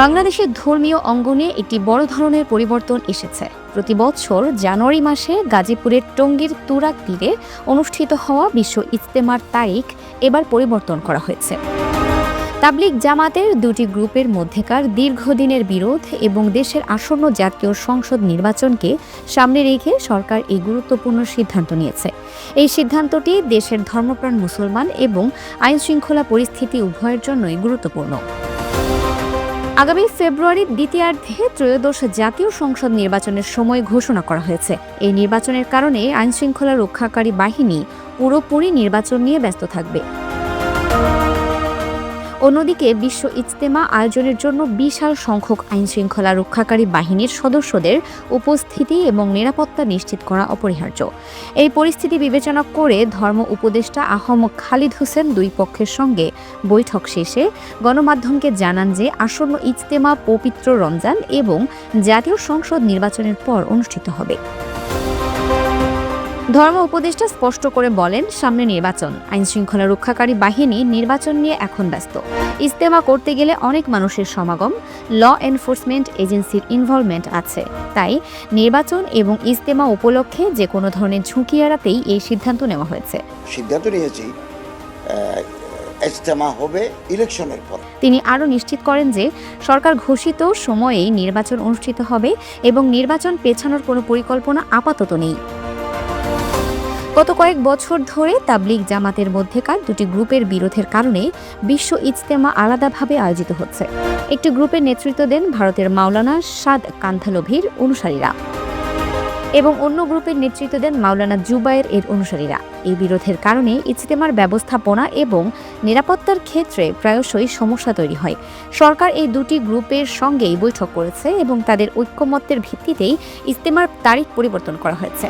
বাংলাদেশের ধর্মীয় অঙ্গনে একটি বড় ধরনের পরিবর্তন এসেছে। প্রতি বছর জানুয়ারি মাসে গাজীপুরের টঙ্গীর তুরাক তীরে অনুষ্ঠিত হওয়া বিশ্ব ইজতেমার তারিখ এবার পরিবর্তন করা হয়েছে। তাবলিগ জামাতের দুটি গ্রুপের মধ্যেকার দীর্ঘদিনের বিরোধ এবং দেশের আসন্ন জাতীয় সংসদ নির্বাচনকে সামনে রেখে সরকার এই গুরুত্বপূর্ণ সিদ্ধান্ত নিয়েছে। এই সিদ্ধান্তটি দেশের ধর্মপ্রাণ মুসলমান এবং আইনশৃঙ্খলা পরিস্থিতি উভয়ের জন্যই গুরুত্বপূর্ণ। আগামী ফেব্রুয়ারির দ্বিতীয়ার্ধে ত্রয়োদশ জাতীয় সংসদ নির্বাচনের সময় ঘোষণা করা হয়েছে। এই নির্বাচনের কারণে আইনশৃঙ্খলা রক্ষাকারী বাহিনী পুরোপুরি নির্বাচন নিয়ে ব্যস্ত থাকবে। অন্যদিকে বিশ্ব ইজতেমা আয়োজনের জন্য বিশাল সংখ্যক আইনশৃঙ্খলা রক্ষাকারী বাহিনীর সদস্যদের উপস্থিতি এবং নিরাপত্তা নিশ্চিত করা অপরিহার্য। এই পরিস্থিতি বিবেচনা করে ধর্ম উপদেষ্টা আহমদ খালিদ হোসেন দুই পক্ষের সঙ্গে বৈঠক শেষে গণমাধ্যমকে জানান যে আসন্ন ইজতেমা পবিত্র রমজান এবং জাতীয় সংসদ নির্বাচনের পর অনুষ্ঠিত হবে। ধর্ম উপদেষ্টা স্পষ্ট করে বলেন সামনে নির্বাচন। আইন শৃঙ্খলা রক্ষাকারী বাহিনী নির্বাচন নিয়ে এখন ব্যস্ত। ইজতেমা করতে গেলে অনেক মানুষের সমাগম ল এনফোর্সমেন্ট এজেন্সির ইনভলভমেন্ট আছে। তাই নির্বাচন এবং ইজতেমা উপলক্ষে যে কোনো ধরনের ঝুঁকি এড়াতেই এই সিদ্ধান্ত নেওয়া হয়েছে। সিদ্ধান্ত নিয়েছি ইজতেমা হবে ইলেকশনের পর। তিনি আরও নিশ্চিত করেন যে সরকার ঘোষিত সময়েই নির্বাচন অনুষ্ঠিত হবে এবং নির্বাচন পেছানোর কোনো পরিকল্পনা আপাতত নেই। গত কয়েক বছর ধরে তাবলিগ জামাতের মধ্যেকার দুটি গ্রুপের বিরোধের কারণে বিশ্ব ইজতেমা আলাদাভাবে আয়োজিত হচ্ছে। একটি গ্রুপের নেতৃত্ব দেন ভারতের মাওলানা সাদ কান্থালভির অনুসারীরা এবং অন্য গ্রুপের নেতৃত্ব দেন মাওলানা জুবায়ের এর অনুসারীরা। এই বিরোধের কারণে ইজতেমার ব্যবস্থাপনা এবং নিরাপত্তার ক্ষেত্রে প্রায়শই সমস্যা তৈরি হয়। সরকার এই দুটি গ্রুপের সঙ্গেই বৈঠক করেছে এবং তাদের ঐক্যমত্যের ভিত্তিতেই ইজতেমার তারিখ পরিবর্তন করা হয়েছে।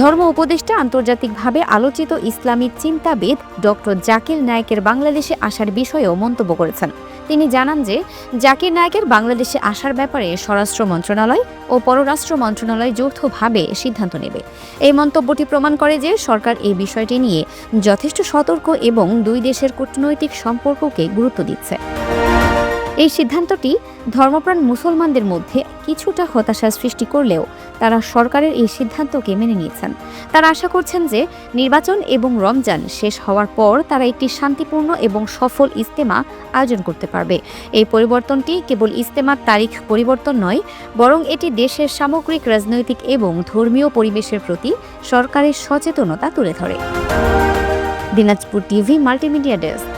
ধর্ম উপদেষ্টা আন্তর্জাতিকভাবে আলোচিত ইসলামী চিন্তাবিদ ডক্টর জাকির নায়েকের বাংলাদেশে আসার বিষয়েও মন্তব্য করেছেন। তিনি জানান যে, জাকির নায়েকের বাংলাদেশে আসার ব্যাপারে স্বরাষ্ট্র মন্ত্রণালয় ও পররাষ্ট্র মন্ত্রণালয় যৌথভাবে সিদ্ধান্ত নেবে। এই মন্তব্যটি প্রমাণ করে যে, সরকার এই বিষয়টি নিয়ে যথেষ্ট সতর্ক এবং দুই দেশের কূটনৈতিক সম্পর্ককে গুরুত্ব দিচ্ছে। এই সিদ্ধান্তটি ধর্মপ্রাণ মুসলমানদের মধ্যে কিছুটা হতাশা সৃষ্টি করলেও তারা সরকারের এই সিদ্ধান্তকে মেনে নিয়েছেন। তারা আশা করছেন যে নির্বাচন এবং রমজান শেষ হওয়ার পর তারা একটি শান্তিপূর্ণ এবং সফল ইজতেমা আয়োজন করতে পারবে। এই পরিবর্তনটি কেবল ইজতেমার তারিখ পরিবর্তন নয়, বরং এটি দেশের সামগ্রিক রাজনৈতিক এবং ধর্মীয় পরিবেশের প্রতি সরকারের সচেতনতা তুলে ধরে। Dinajpur TV, multimedia desk.